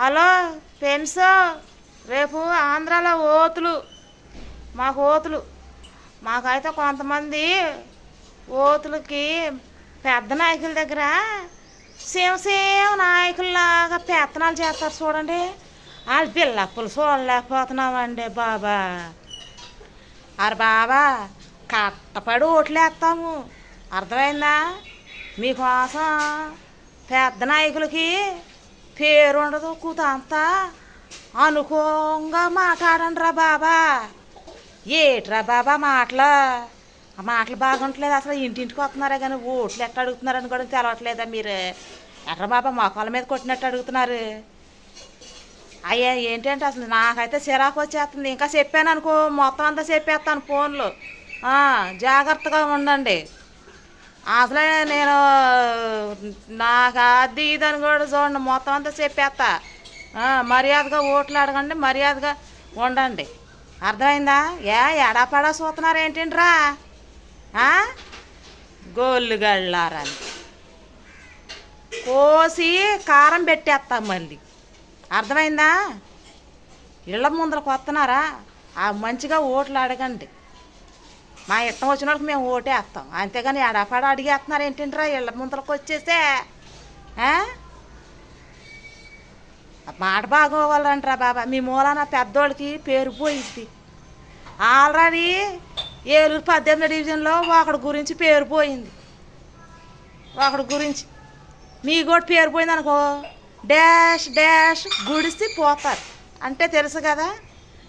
Hello friends రేపు ఆంధ్రాలో ఓతులు మాకు ఓతులు. మాకైతే కొంతమంది ఓతులకి పెద్ద నాయకుల దగ్గర సేమ్ సేమ్ నాయకుల్లాగా పెత్తనాలు చేస్తారు చూడండి. వాళ్ళు పిల్లప్పులు చూడలేకపోతున్నామండి బాబా. అరే బాబా కట్టపడి ఓట్లేస్తాము. అర్థమైందా? మీకోసం పెద్ద నాయకులకి పేరు ఉండదు కూత అంతా అనుకోంగా మాట్లాడండి రా బాబా. ఏట్రా బాబా మాటలు? ఆ మాటలు బాగుంటలేదు అసలు. ఇంటింటికి వస్తున్నారే కానీ ఓట్లు ఎట్లా అడుగుతున్నారని కూడా తెలవట్లేదా మీరు? ఎట్రా బాబా మొక్కల మీద కొట్టినట్టు అడుగుతున్నారు? అయ్యా ఏంటంటే అసలు నాకైతే చిరాకు వచ్చేస్తుంది. ఇంకా చెప్పాను అనుకో మొత్తం అంతా చెప్పేస్తాను ఫోన్లో. జాగ్రత్తగా ఉండండి. అసలే నేను నాకు అది ఇదని కూడా చూడండి మొత్తం అంతా చెప్పేస్తా. మర్యాదగా ఓట్లు అడగండి మర్యాదగా ఉండండి. అర్థమైందా? ఏ ఎడాపడా చూస్తున్నారు ఏంటింట్రా గోళ్ళు గళ్ళారని. కోసి కారం పెట్టేస్తాం మళ్ళీ. అర్థమైందా? ఇళ్ళ ముందరకు వస్తున్నారా? ఆ మంచిగా ఓట్లు అడగండి. మా ఇష్టం వచ్చిన వాళ్ళకి మేము ఓటేస్తాం. అంతేగాని ఎడపాడ అడిగేస్తున్నారు ఏంటంటారా ఇళ్ళ ముందరకు వచ్చేసే మాట బాగోవాలంటారా బాబా. మీ మూలాన పెద్దోళ్ళకి పేరు పోయిద్ది. ఆల్రెడీ ఏలూరు పద్దెనిమిది డివిజన్లో ఒకడి గురించి పేరు పోయింది. ఒకడి గురించి. మీ కూడా పేరు పోయింది అనుకో డాష్ డాష్ గుడిసి పోతారు. అంటే తెలుసు కదా?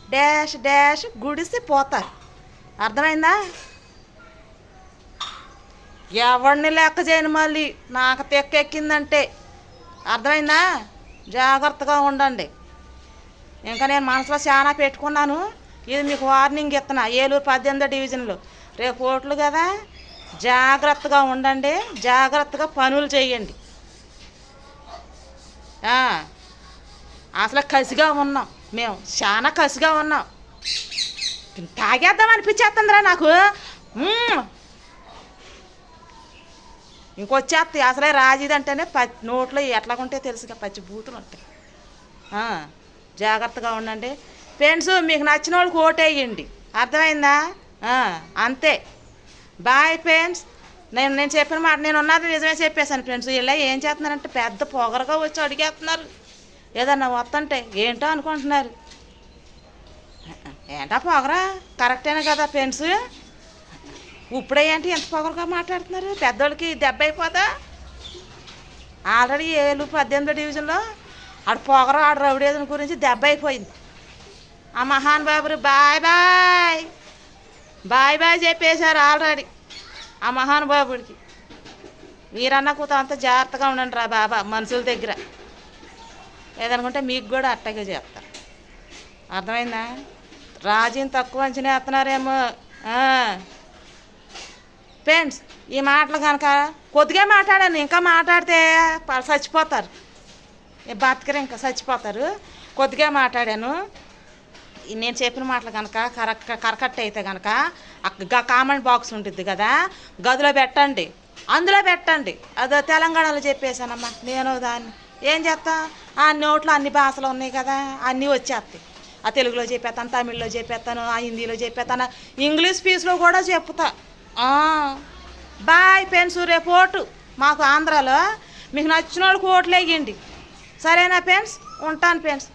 డాష్ డాష్ గుడిసి పోతారు. అర్థమైందా? ఎవరిని లెక్క చేయను మళ్ళీ? నాకు తెక్కెక్కిందంటే. అర్థమైందా? జాగ్రత్తగా ఉండండి. ఇంకా నేను మనసులో చాలా పెట్టుకున్నాను. ఇది మీకు వార్నింగ్ ఇస్తున్నా. ఏలూరు పద్దెనిమిదో డివిజన్లో. రేపు ఓట్లు కదా? జాగ్రత్తగా ఉండండి. జాగ్రత్తగా పనులు చేయండి. అసలు కసిగా ఉన్నాం. మేము చాలా కసిగా ఉన్నాం. తాగేద్దాం అనిపించేస్తుందిరా నాకు. ఇంకొచ్చేస్తాయి అసలే రాజీది అంటేనే ప నోట్లో ఎట్లాగుంటే తెలుసుగా పచ్చి బూతులు ఉంటాయి. జాగ్రత్తగా ఉండండి. ఫ్రెండ్స్ మీకు నచ్చిన వాళ్ళకి ఓటేయండి. అర్థమైందా? అంతే. Bye friends. నేను నేను చెప్పిన మాట నేను ఉన్నది నిజమే చెప్పేశాను ఫ్రెండ్స్. ఇలా ఏం చేస్తున్నారంటే పెద్ద పొగరగా వచ్చి అడిగేస్తున్నారు. ఏదన్నా వస్తుంటే ఏంటో అనుకుంటున్నారు. ఏంటా పొగరా? కరెక్టేనా కదా ఫ్రెండ్స్? ఇప్పుడే ఏంటి ఎంత పొగరుగా మాట్లాడుతున్నారు? పెద్దోళ్ళకి దెబ్బ అయిపోదా? ఆల్రెడీ ఏలు పద్దెనిమిదో డివిజన్లో ఆడు పొగరు ఆడు రౌడేజన్ గురించి దెబ్బ అయిపోయింది. ఆ మహాన్ బాబురు బాయ్ బాయ్ బాయ్ బాయ్ చెప్పేశారు ఆల్రెడీ ఆ మహానుభావుడికి. మీరన్న కూత అంత జాగ్రత్తగా ఉండండి రా బాబా మనుషుల దగ్గర. ఏదనుకుంటే మీకు కూడా అట్టగే చేస్తారు. అర్థమైందా? రాజీని తక్కువ అంచనా వేస్తున్నారేమో. ఫ్రెండ్స్ ఈ మాటలు కనుక కొద్దిగా మాట్లాడాను ఇంకా మాట్లాడితే ప- చచ్చిపోతారు. ఈ బతకరు ఇంకా చచ్చిపోతారు. కొద్దిగా మాట్లాడాను. నేను చెప్పిన మాటలు కనుక కరెక్ట్ కరకట్ అయితే కనుక అక్క కామెంట్ బాక్స్ ఉంటుంది కదా గదిలో పెట్టండి. అందులో పెట్టండి. అదో తెలంగాణలో చెప్పేశానమ్మా నేను దాన్ని. ఏం చేస్తా? ఆ నోట్లో అన్ని భాషలు ఉన్నాయి కదా అన్నీ వచ్చేస్తాయి. ఆ తెలుగులో చెప్పేస్తాను తమిళ్ళో చెప్పేస్తాను ఆ హిందీలో చెప్పేస్తాను ఇంగ్లీష్ పీస్లో కూడా చెప్తా. బాయ్ పెన్స్ రేపు ఓటు. మాకు ఆంధ్రాలో మీకు నచ్చిన వాళ్ళకి ఓట్లు సరేనా పెన్స్ ఉంటాను పెన్స్